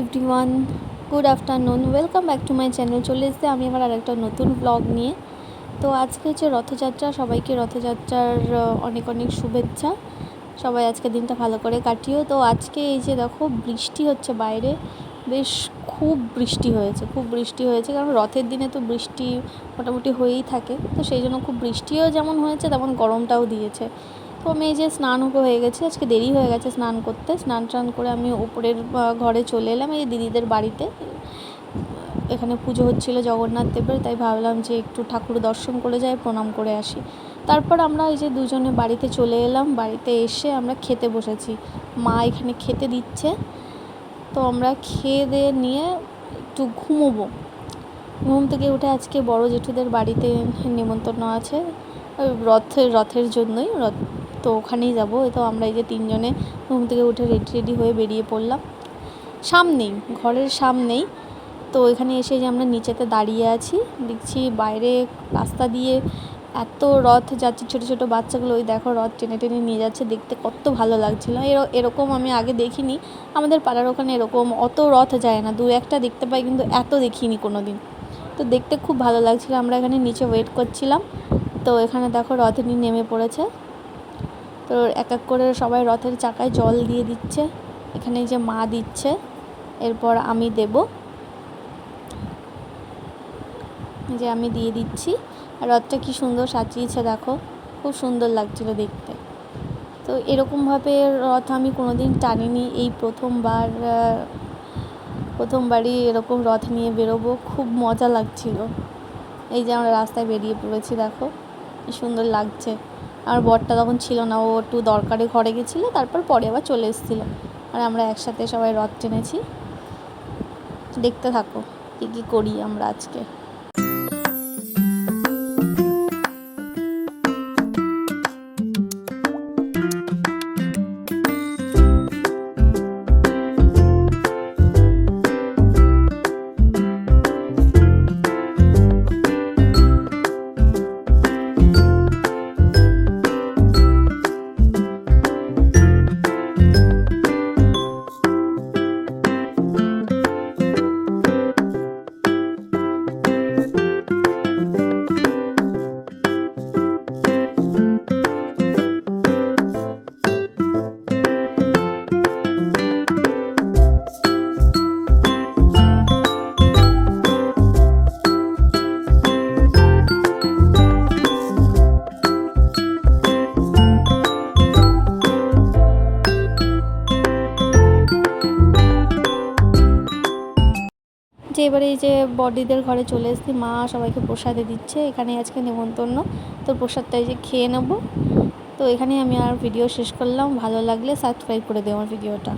Everyone good afternoon welcome back to my channel চলে এসেছে আমি আমার আরেকটা নতুন ব্লগ নিয়ে। তো আজকে হচ্ছে রথযাত্রা। সবাইকে রথযাত্রার অনেক অনেক শুভেচ্ছা। সবাই আজকে দিনটা ভালো করে কাটিও। তো আজকে এই যে দেখো, বৃষ্টি হচ্ছে বাইরে। বেশ খুব বৃষ্টি হয়েছে, খুব বৃষ্টি হয়েছে। কারণ রথের দিনে তো বৃষ্টি মোটামুটি হয়েই থাকে। তো সেই জন্য খুব বৃষ্টিও যেমন হয়েছে, তেমন গরমটাও দিয়েছে। তো যে স্নান হয়ে গেছে, আজকে দেরি হয়ে গেছে স্নান করতে। স্নান টান করে আমি উপরের ঘরে চলে এলাম, এই দিদিদের বাড়িতে। এখানে পুজো হচ্ছিল জগন্নাথ দেবের, তাই ভাবলাম যে একটু ঠাকুর দর্শন করে যাই, প্রণাম করে আসি। তারপর আমরা এই যে দুজনে বাড়িতে চলে এলাম, বাড়িতে এসে আমরা খেতে বসেছি। মা এখানে খেতে দিচ্ছে। তো আমরা খেয়ে দিয়ে নিয়ে একটু ঘুমোবো। ঘুম থেকে উঠে আজকে বড় জেঠুদের বাড়িতে নেমন্তন্ন আছে। রথের রথের জন্যই, রথ, তো ওখানেই যাব। তো আমরা এই যে তিনজনে ঘুম থেকে উঠে রেডি রেডি হয়ে বেরিয়ে পড়লাম। সামনেই, ঘরের সামনেই, তো এখানে এসে যে আমরা নিচেতে দাঁড়িয়ে আছি, দেখছি বাইরে রাস্তা দিয়ে এত রথ যাচ্ছে, ছোটো ছোটো বাচ্চাগুলো। ওই দেখো রথ টেনে টেনে নিয়ে যাচ্ছে, দেখতে কত ভালো লাগছিল। এর- এরকম আমি আগে দেখিনি। আমাদের পাড়ার ওখানে এরকম অত রথ যায় না। দু একটা দেখতে পাই, কিন্তু এত দেখিনি কোনো দিন তো দেখতে খুব ভালো লাগছিল। আমরা এখানে নিচে ওয়েট করছিলাম। তো এখানে দেখো রথ নিয়ে নেমে পড়েছে। তো এক এক করে সবাই রথের চাকায় জল দিয়ে দিচ্ছে। এখানে যে মা দিচ্ছে, এরপর আমি দেব। যে আমি দিয়ে দিচ্ছি। আর রথটা কি সুন্দর সাজিয়েছে দেখো, খুব সুন্দর লাগছিল দেখতে। তো এরকমভাবে রথ আমি কোনোদিন টানিনি, এই প্রথমবার প্রথমবারই এরকম রথ নিয়ে বেরোবো, খুব মজা লাগছিল। এই যে আমরা রাস্তায় বেরিয়ে পড়েছি দেখো। সুন্দর লাগছে। আমার বরটা তখন ছিল না, ও একটু দরকারে ঘরে গেছিল, তারপর পরে আবার চলে এসেছিল। আর আমরা একসাথে সবাই রথ টেনেছি। দেখতে থাকো, কী কী করি আমরা আজকে। এবারে এই যে বডিদের ঘরে চলে এসেছি, মা সবাইকে প্রসাদে দিচ্ছে। এখানে আজকে নেমন্তন্ন তো প্রসাদটা এই যে খেয়ে নেব। তো এখানেই আমি আর ভিডিও শেষ করলাম। ভালো লাগলে সাবস্ক্রাইব করে দেবো আমার ভিডিওটা